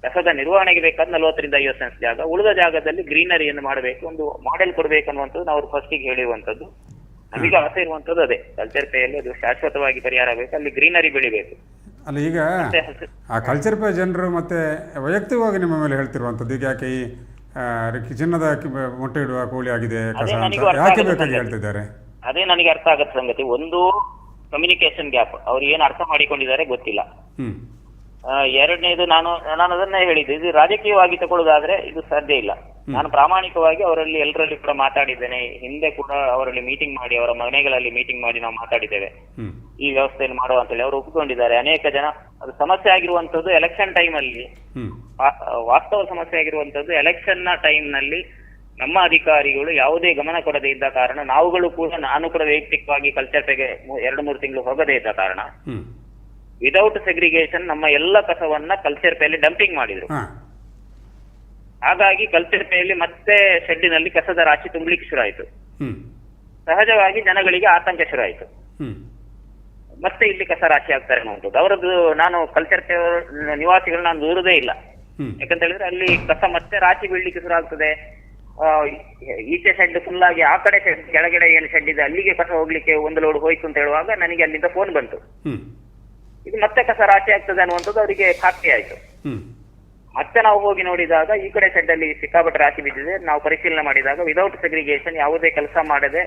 ಕಸದ ನಿರ್ವಹಣೆಗೆ ಬೇಕಾದ ನಲವತ್ತರಿಂದ ಐವತ್ತು ಸೆಂಟ್ ಜಾಗ. ಉಳಿದ ಜಾಗದಲ್ಲಿ ಗ್ರೀನರಿಯನ್ನು ಮಾಡಬೇಕು ಒಂದು ಮಾಡೆಲ್ ಕೊಡ್ಬೇಕು ಅನ್ನುವಂಥದ್ದು ನಾವು ಫಸ್ಟಿಗೆ ಹೇಳಿರುವಂತದ್ದು ನಮಗೆ ಆಸೆ ಇರುವಂತದ್ದು ಅದೇ. ಕಲ್ಚರ್ ಪೇಯಲ್ಲಿ ಅದು ಶಾಶ್ವತವಾಗಿ ಪರಿಹಾರ ಬೇಕು. ಅಲ್ಲಿ ಗ್ರೀನರಿ ಬೆಳಿಬೇಕು. ಅಲ್ಲ ಈಗ ಆ ಕಲ್ಚರ್ ಪೇ ಜನರು ಮತ್ತೆ ವೈಯಕ್ತಿಕವಾಗಿ ನಿಮ್ಮ ಮೇಲೆ ಹೇಳ್ತಿರುವಂತದ್ದು. ಈಗ ಯಾಕೆ ಈ ಚಿನ್ನದ ಮೊಟ್ಟೆ ಇಡುವ ಕೋಳಿ ಆಗಿದೆ ಕಸ ಅಂತ. ಯಾಕೆ ಬೇಕಾಗಿ. ಹೇಳ್ತಿದ್ದಾರೆ? ಅದೇ ನನಗೆ ಅರ್ಥ ಆಗತ್ತೆ ಸಂಗತಿ. ಒಂದು ಕಮ್ಯುನಿಕೇಶನ್ ಗ್ಯಾಪ್ ಅವ್ರು ಏನ್ ಅರ್ಥ ಮಾಡಿಕೊಂಡಿದ್ದಾರೆ ಗೊತ್ತಿಲ್ಲ. ಎರಡನೇದು ನಾನು ನಾನು ಅದನ್ನೇ ಹೇಳಿದ್ದು. ಇದು ರಾಜಕೀಯವಾಗಿ ತಗೊಳ್ಳೋದಾದ್ರೆ ಇದು ಸಾಧ್ಯ ಇಲ್ಲ. ನಾನು ಪ್ರಾಮಾಣಿಕವಾಗಿ ಅವರಲ್ಲಿ ಎಲ್ಲರಲ್ಲಿ ಕೂಡ ಮಾತಾಡಿದ್ದೇನೆ. ಹಿಂದೆ ಕೂಡ ಅವರಲ್ಲಿ ಮೀಟಿಂಗ್ ಮಾಡಿ ಅವರ ಮನೆಗಳಲ್ಲಿ ಮೀಟಿಂಗ್ ಮಾಡಿ ನಾವು ಮಾತಾಡಿದ್ದೇವೆ. ಈ ವ್ಯವಸ್ಥೆಯನ್ನು ಮಾಡುವ ಅಂತೇಳಿ ಅವರು ಒಪ್ಪಿಕೊಂಡಿದ್ದಾರೆ. ಅನೇಕ ಜನ ಅದು ಸಮಸ್ಯೆ ಆಗಿರುವಂತದ್ದು ಎಲೆಕ್ಷನ್ ಟೈಮ್ ಅಲ್ಲಿ. ವಾಸ್ತವ ಸಮಸ್ಯೆ ಆಗಿರುವಂತದ್ದು ಎಲೆಕ್ಷನ್ನ ಟೈಮ್ನಲ್ಲಿ ನಮ್ಮ ಅಧಿಕಾರಿಗಳು ಯಾವುದೇ ಗಮನ ಕೊಡದೇ ಇದ್ದ ಕಾರಣ ನಾವುಗಳು ಕೂಡ ನಾನು ಕೂಡ ವೈಯಕ್ತಿಕವಾಗಿ ಕಲ್ಚರ್ ಎರಡು ಮೂರು ತಿಂಗಳು ಹೋಗದೇ ಇದ್ದ ಕಾರಣ. ವಿದೌಟ್ ಸೆಗ್ರಿಗೇಷನ್ ನಮ್ಮ ಎಲ್ಲ ಕಸವನ್ನ ಕಲ್ಚರ್ ಪೇಯಲ್ಲಿ ಡಂಪಿಂಗ್ ಮಾಡಿದ್ರು. ಹಾಗಾಗಿ ಕಲ್ಚರ್ ಪೇಯಲ್ಲಿ ಮತ್ತೆ ಶೆಡ್ಡಿನಲ್ಲಿ ಕಸದ ರಾಶಿ ತುಂಬಲಿಕ್ಕೆ ಶುರು ಆಯ್ತು. ಸಹಜವಾಗಿ ಜನಗಳಿಗೆ ಆತಂಕ ಶುರು ಆಯ್ತು. ಮತ್ತೆ ಇಲ್ಲಿ ಕಸ ರಾಶಿ ಆಗ್ತಾರೆ ಅನ್ನುವಂಥದ್ದು. ಅವರದ್ದು ನಾನು ಕಲ್ಚರ್ ಪೇ ನಿವಾಸಿಗಳು ನಾನು ದೂರದೇ ಇಲ್ಲ. ಯಾಕಂತ ಹೇಳಿದ್ರೆ ಅಲ್ಲಿ ಕಸ ಮತ್ತೆ ರಾಶಿ ಬೀಳ್ಲಿಕ್ಕೆ ಶುರು ಆಗ್ತದೆ. ಈಚೆ ಶೆಡ್ ಫುಲ್ ಆಗಿ ಆ ಕಡೆ ಶೆಡ್ ಕೆಳಗಡೆ ಏನು ಶೆಡ್ ಇದೆ ಅಲ್ಲಿಗೆ ಕಸ ಹೋಗ್ಲಿಕ್ಕೆ ಒಂದು ಲೋಡ್ ಹೋಯ್ತು ಅಂತ ಹೇಳುವಾಗ ನನಗೆ ಅಲ್ಲಿಂದ ಫೋನ್ ಬಂತು. ಇದು ಮತ್ತೆ ಕಸ ರಾಶಿ ಆಗ್ತದೆ ಅನ್ನುವಂಥದ್ದು ಅವರಿಗೆ ಖಾತ್ರಿ ಆಯ್ತು. ಮತ್ತೆ ನಾವು ಹೋಗಿ ನೋಡಿದಾಗ ಈ ಕಡೆ ಸೆಡ್ ಅಲ್ಲಿ ಸಿಕ್ಕಾಪಟ್ಟೆ ರಾಶಿ ಬಿದ್ದಿದೆ. ನಾವು ಪರಿಶೀಲನೆ ಮಾಡಿದಾಗ ವಿದೌಟ್ ಸೆಗ್ರಿಗೇಷನ್ ಯಾವುದೇ ಕೆಲಸ ಮಾಡದೆ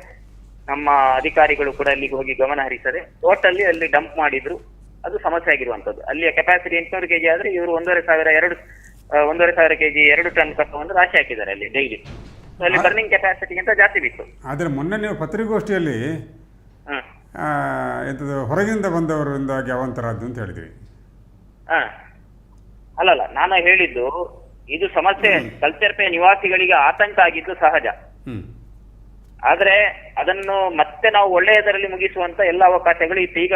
ನಮ್ಮ ಅಧಿಕಾರಿಗಳು ಕೂಡ ಅಲ್ಲಿಗೆ ಹೋಗಿ ಗಮನ ಹರಿಸದೆ ಟೋಟಲ್ಲಿ ಅಲ್ಲಿ ಡಂಪ್ ಮಾಡಿದ್ರು. ಅದು ಸಮಸ್ಯೆ ಆಗಿರುವಂತದ್ದು ಅಲ್ಲಿಯ ಕೆಪಾಸಿಟಿ ಎಂಟುನೂರು ಕೆಜಿ ಆದ್ರೆ ಇವರು ಒಂದೂವರೆ ಸಾವಿರ ಎರಡು ಒಂದೂವರೆ ಸಾವಿರ ಕೆಜಿ ಎರಡು ಟನ್ ಕಸವನ್ನು ರಾಶಿ ಹಾಕಿದ್ದಾರೆ ಅಲ್ಲಿ ಡೈಲಿ ಅಲ್ಲಿ ಬರ್ನಿಂಗ್ ಕೆಪಾಸಿಟಿಗಿಂತ ಜಾಸ್ತಿ ಬಿತ್ತು. ಆದ್ರೆ ಮೊನ್ನೆ ನೀವು ಪತ್ರಿಕಾಗೋಷ್ಠಿಯಲ್ಲಿ ಎಂಥದ್ದು ಹೊರಗಿಂದ ಬಂದವರಿಂದಾಗಿ ಅವಾಂತರದ್ದು ಅಂತ ಹೇಳಿದ್ವಿ ಹಾ. ಅಲ್ಲಲ್ಲ ನಾನು ಹೇಳಿದ್ದು ಇದು ಸಮಸ್ಯೆ ಕಲ್ಚರ್ಪೆ ನಿವಾಸಿಗಳಿಗೆ ಆತಂಕ ಆಗಿದ್ದು ಸಹಜ. ಆದ್ರೆ ಅದನ್ನು ಮತ್ತೆ ನಾವು ಒಳ್ಳೆಯದರಲ್ಲಿ ಮುಗಿಸುವಂತ ಎಲ್ಲ ಅವಕಾಶಗಳು ಇತ್ತು. ಈಗ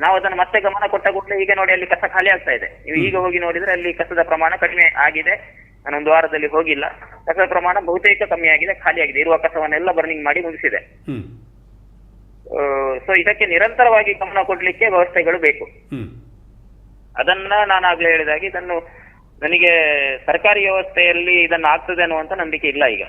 ನಾವು ಅದನ್ನು ಮತ್ತೆ ಗಮನ ಕೊಟ್ಟ ಕೂಡಲೇ ಈಗ ನೋಡಿ ಅಲ್ಲಿ ಕಸ ಖಾಲಿ ಆಗ್ತಾ ಇದೆ. ನೀವು ಈಗ ಹೋಗಿ ನೋಡಿದ್ರೆ ಅಲ್ಲಿ ಕಸದ ಪ್ರಮಾಣ ಕಡಿಮೆ ಆಗಿದೆ. ನಾನೊಂದು ವಾರದಲ್ಲಿ ಹೋಗಿಲ್ಲ. ಕಸದ ಪ್ರಮಾಣ ಬಹುತೇಕ ಕಮ್ಮಿ ಆಗಿದೆ ಖಾಲಿ ಆಗಿದೆ. ಇರುವ ಕಸವನ್ನೆಲ್ಲ ಬರ್ನಿಂಗ್ ಮಾಡಿ ಮುಗಿಸಿದೆ. ಸೊ ಇದಕ್ಕೆ ನಿರಂತರವಾಗಿ ಗಮನ ಕೊಡ್ಲಿಕ್ಕೆ ವ್ಯವಸ್ಥೆಗಳು ಬೇಕು. ಅದನ್ನ ನಾನು ಆಗ್ಲೇ ಹೇಳಿದಾಗೆ ಇದನ್ನು ನನಗೆ ಸರ್ಕಾರಿ ವ್ಯವಸ್ಥೆಯಲ್ಲಿ ಇದನ್ನು ಆಗ್ತದೆ ಅನ್ನುವಂತ ನಂಬಿಕೆ ಇಲ್ಲ ಈಗ.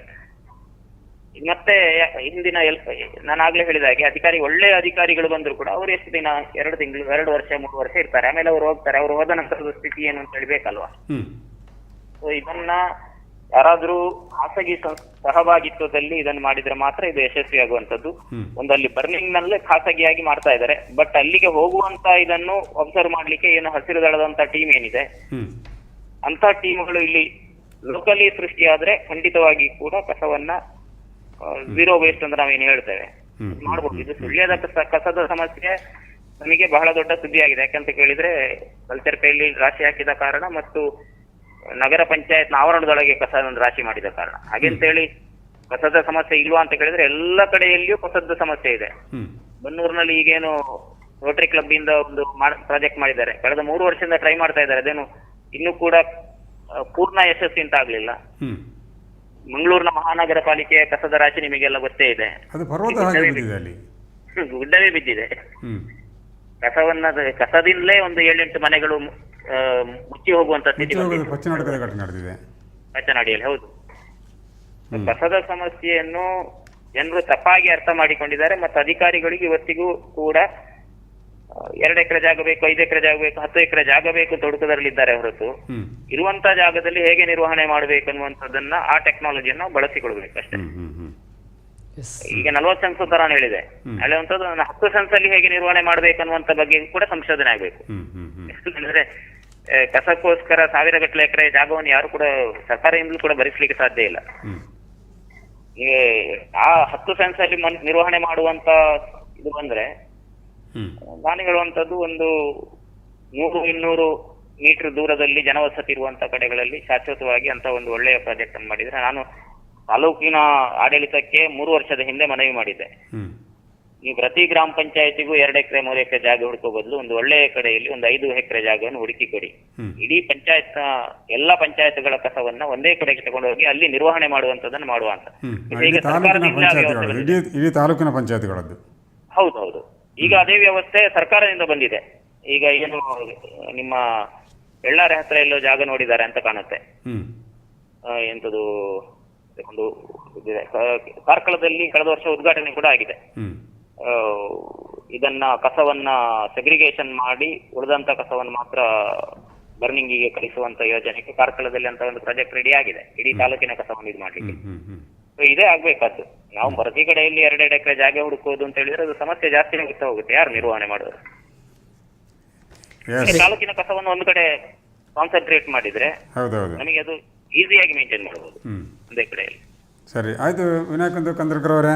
ಮತ್ತೆ ಹಿಂದಿನ ಎಲ್ ನಾನು ಆಗ್ಲೇ ಹೇಳಿದ ಹಾಗೆ ಅಧಿಕಾರಿ ಒಳ್ಳೆ ಅಧಿಕಾರಿಗಳು ಬಂದ್ರು ಕೂಡ ಅವ್ರು ಎಷ್ಟು ದಿನ ಎರಡು ತಿಂಗಳು ಎರಡು ವರ್ಷ ಮೂರು ವರ್ಷ ಇರ್ತಾರೆ. ಆಮೇಲೆ ಅವ್ರು ಹೋಗ್ತಾರೆ. ಅವ್ರು ಹೋದ ನಂತರದ ಸ್ಥಿತಿ ಏನು ಅಂತ ಹೇಳ್ಬೇಕಲ್ವಾ? ಸೊ ಇದನ್ನ ಯಾರಾದ್ರೂ ಖಾಸಗಿ ಸಹಭಾಗಿತ್ವದಲ್ಲಿ ಇದನ್ನು ಮಾಡಿದ್ರೆ ಮಾತ್ರ ಇದು ಯಶಸ್ವಿ ಆಗುವಂತದ್ದು. ಒಂದಲ್ಲಿ ಬರ್ನಿಂಗ್ ನಲ್ಲೇ ಖಾಸಗಿಯಾಗಿ ಮಾಡ್ತಾ ಇದ್ದಾರೆ. ಬಟ್ ಅಲ್ಲಿಗೆ ಹೋಗುವಂತ ಇದನ್ನು ಅಬ್ಸರ್ವ್ ಮಾಡ್ಲಿಕ್ಕೆ ಏನು ಹಸಿರು ದಳದಂತ ಟೀಮ್ ಏನಿದೆ. ಅಂತ ಟೀಮ್ಗಳು ಇಲ್ಲಿ ಲೋಕಲಿ ಸೃಷ್ಟಿಯಾದ್ರೆ ಖಂಡಿತವಾಗಿ ಕೂಡ ಕಸವನ್ನ ಝೀರೋ ವೇಸ್ಟ್ ಅಂತ ನಾವೇನು ಹೇಳ್ತೇವೆ. ಮಾಡ್ಬೋದು. ಇದು ಸುಳ್ಯದ ಕಸ ಕಸದ ಸಮಸ್ಯೆ ನಮಗೆ ಬಹಳ ದೊಡ್ಡ ಸುದ್ದಿ ಆಗಿದೆ ಯಾಕಂತ ಕೇಳಿದ್ರೆ ಕಲ್ಚರ್ ಕೈಯಲ್ಲಿ ರಾಶಿ ಹಾಕಿದ ಕಾರಣ ಮತ್ತು ನಗರ ಪಂಚಾಯತ್ ಆವರಣದೊಳಗೆ ಕಸವನ್ನು ರಾಶಿ ಮಾಡಿದ ಕಾರಣ. ಹಾಗೆಂತೇಳಿ ಕಸದ ಸಮಸ್ಯೆ ಇಲ್ವಾ ಅಂತ ಕೇಳಿದ್ರೆ ಎಲ್ಲ ಕಡೆಯಲ್ಲಿಯೂ ಕಸದ ಸಮಸ್ಯೆ ಇದೆ. ಬನ್ನೂರಿನಲ್ಲಿ ಈಗೇನು ರೋಟರಿ ಕ್ಲಬ್ ಇಂದ ಒಂದು ಪ್ರಾಜೆಕ್ಟ್ ಮಾಡಿದ್ದಾರೆ. ಕಳೆದ ಮೂರು ವರ್ಷದಿಂದ ಟ್ರೈ ಮಾಡ್ತಾ ಇದ್ದಾರೆ. ಅದೇನು ಇನ್ನೂ ಕೂಡ ಪೂರ್ಣ ಯಶಸ್ವಿ ಅಂತ ಆಗ್ಲಿಲ್ಲ. ಮಂಗಳೂರಿನ ಮಹಾನಗರ ಪಾಲಿಕೆಯ ಕಸದ ರಾಶಿ ನಿಮಗೆಲ್ಲ ಗೊತ್ತೇ ಇದೆ. ಗುಡ್ಡವೇ ಬಿದ್ದಿದೆ ಕಸವನ್ನ ಕಸದಿಂದಲೇ ಒಂದು ಏಳೆಂಟು ಮನೆಗಳು ಮುಚ್ಚಿ ಹೋಗುವಂತ ಸ್ಥಿತಿ ಮುಚ್ಚಿ ಬಂದಿದೆ. ಪಶ್ಚಿಮಾಟಕದ ಘಟನೆ ನಡೆದಿದೆ. ಪಚ್ಚನಾಡಿಯಲ್ಲಿ ಹೌದು. ಕಸದ ಸಮಸ್ಯೆಯನ್ನು ಜನರು ತಪ್ಪಾಗಿ ಅರ್ಥ ಮಾಡಿಕೊಂಡಿದ್ದಾರೆ ಮತ್ತು ಅಧಿಕಾರಿಗಳಿಗೆ ಇವತ್ತಿಗೂ ಕೂಡ ಎರಡು ಎಕರೆ ಜಾಗ ಬೇಕು ಐದು ಎಕರೆ ಜಾಗ ಬೇಕು ಹತ್ತು ಎಕರೆ ಜಾಗ ಬೇಕು ತೊಡಕದಲ್ಲಿದ್ದಾರೆ ಹೊರತು. ಇರುವಂತಹ ಇರುವಂತ ಜಾಗದಲ್ಲಿ ಹೇಗೆ ನಿರ್ವಹಣೆ ಮಾಡಬೇಕು ಅನ್ನುವಂಥದ್ದನ್ನ ಆ ಟೆಕ್ನಾಲಜಿಯನ್ನು ಬಳಸಿಕೊಳ್ಬೇಕು ಅಷ್ಟೇ. ಈಗ ನಲ್ವತ್ತು ಸೆನ್ಸ್ ತರ ಹೇಳಿದೆ. ಅಲ್ಲಿ ಹೇಳುವಂಥದ್ದು ಹತ್ತು ಸೆನ್ಸ್ ಅಲ್ಲಿ ಹೇಗೆ ನಿರ್ವಹಣೆ ಮಾಡಬೇಕು ಅನ್ನುವಂತ ಬಗ್ಗೆ ಕೂಡ ಸಂಶೋಧನೆ ಆಗಬೇಕು. ಅಂದ್ರೆ ಕಸಕ್ಕೋಸ್ಕರ ಸಾವಿರ ಗಟ್ಟಲೆ ಎಕರೆ ಜಾಗವನ್ನು ಯಾರು ಕೂಡ ಸರ್ಕಾರದಿಂದಲೂ ಕೂಡ ಭರಿಸಲಿಕ್ಕೆ ಸಾಧ್ಯ ಇಲ್ಲ. ಆ ಹತ್ತು ಸೆನ್ಸ್ ಅಲ್ಲಿ ನಿರ್ವಹಣೆ ಮಾಡುವಂತ ಇದು ಬಂದ್ರೆ ನಾನು ಹೇಳುವಂತದ್ದು ಒಂದು ನೂರು ಇನ್ನೂರು ಮೀಟರ್ ದೂರದಲ್ಲಿ ಜನವಸತಿ ಇರುವಂತ ಕಡೆಗಳಲ್ಲಿ ಶಾಶ್ವತವಾಗಿ ಅಂತ ಒಂದು ಒಳ್ಳೆಯ ಪ್ರಾಜೆಕ್ಟ್ ಅನ್ನು ಮಾಡಿದ್ರೆ ನಾನು ತಾಲೂಕಿನ ಆಡಳಿತಕ್ಕೆ ಮೂರು ವರ್ಷದ ಹಿಂದೆ ಮನವಿ ಮಾಡಿದ್ದೆ. ನೀವು ಪ್ರತಿ ಗ್ರಾಮ ಪಂಚಾಯತಿಗೂ ಎರಡು ಎಕರೆ ಮೂರು ಎಕರೆ ಜಾಗ ಹುಡುಕೋ ಬದಲು ಒಂದು ಒಳ್ಳೆಯ ಕಡೆಯಲ್ಲಿ ಒಂದು ಐದು ಎಕರೆ ಜಾಗವನ್ನು ಹುಡುಕಿ ಕೊಡಿ. ಇಡೀ ಪಂಚಾಯತ್ ಎಲ್ಲ ಪಂಚಾಯತ್ಗಳ ಕಸವನ್ನ ಒಂದೇ ಕಡೆಗೆ ತಗೊಂಡೋಗಿ ಅಲ್ಲಿ ನಿರ್ವಹಣೆ ಮಾಡುವಂತದನ್ನು ಮಾಡುವ ಅಂತ. ಇಡೀ ತಾಲೂಕಿನ ಪಂಚಾಯತಿಗಳದ್ದು. ಹೌದು ಹೌದು ಈಗ ಅದೇ ವ್ಯವಸ್ಥೆ ಸರ್ಕಾರದಿಂದ ಬಂದಿದೆ. ಈಗ ಏನು ನಿಮ್ಮ ಬೆಳ್ಳಾರೆ ಹತ್ರ ಎಲ್ಲೋ ಜಾಗ ನೋಡಿದ್ದಾರೆ ಅಂತ ಕಾಣುತ್ತೆ. ಎಂತದು. ಕಾರ್ಕಳದಲ್ಲಿ ಕಳೆದ ವರ್ಷ ಉದ್ಘಾಟನೆ ಕೂಡ ಆಗಿದೆ. ಇದನ್ನ ಕಸವನ್ನ ಸೆಗ್ರಿಗೇಷನ್ ಮಾಡಿ ಉಳಿದಂತ ಕಸವನ್ನು ಮಾತ್ರ ಬರ್ನಿಂಗಿಗೆ ಕಳಿಸುವಂತ ಯೋಜನೆಗೆ ಕಾರ್ಕಳದಲ್ಲಿ ಅಂತ ಒಂದು ಪ್ರಾಜೆಕ್ಟ್ ರೆಡಿ ಆಗಿದೆ. ಇಡೀ ತಾಲೂಕಿನ ಕಸವನ್ನು ಇದು ಮಾಡ್ಲಿಕ್ಕೆ. ಇದೇ ಆಗ್ಬೇಕಾದ್ದು. ನಾವು ಪ್ರತಿ ಕಡೆಯಲ್ಲಿ ಎರಡೆರಡು ಎಕರೆ ಜಾಗ ಹುಡುಕೋದು ಅಂತ ಹೇಳಿದ್ರೆ ಅದು ಸಮಸ್ಯೆ ಜಾಸ್ತಿ ಆಗುತ್ತಾ ಹೋಗುತ್ತೆ. ಯಾರು ನಿರ್ವಹಣೆ ಮಾಡೋರು? ತಾಲೂಕಿನ ಕಸವನ್ನು ಒಂದು ಕಡೆ ಕಾನ್ಸಂಟ್ರೇಟ್ ಮಾಡಿದ್ರೆ ನಮಗೆ ಅದು ಈಸಿಯಾಗಿ ಮೇಂಟೈನ್ ಮಾಡಬಹುದು ಒಂದೇ ಕಡೆಯಲ್ಲಿ. ಸರಿ. ಆಯಿತು ವಿನಾಯಕ್ ಕಂದ್ರಕರ್ ಅವರೇ.